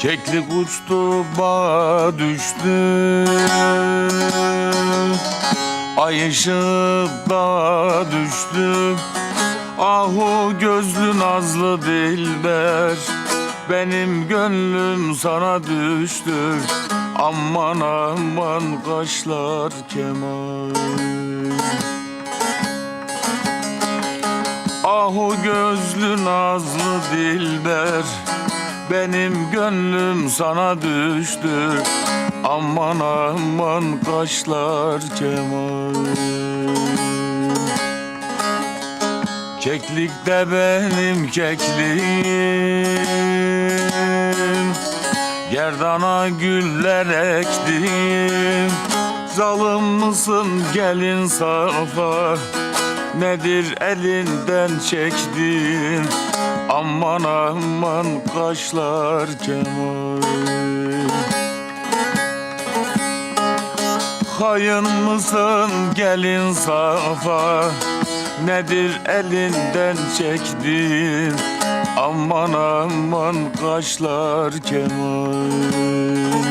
Keklik uçtu bağa düştü. Ay ışığı dağa düştü. Ahu gözlü nazlı dilber. Benim gönlüm sana düştü. Aman aman kaşlar kemal Ahu gözlü nazlı dilber Benim gönlüm sana düştü. Aman aman kaşlar kemal. Keklik de benim kekliğim. Gerdana güller ektim Zalım mısın gelin safa? Nedir elinden çektin Aman aman kaşlar kemal Hayın mısın gelin safa? Nedir elinden çektin? Aman aman kaşlar kemal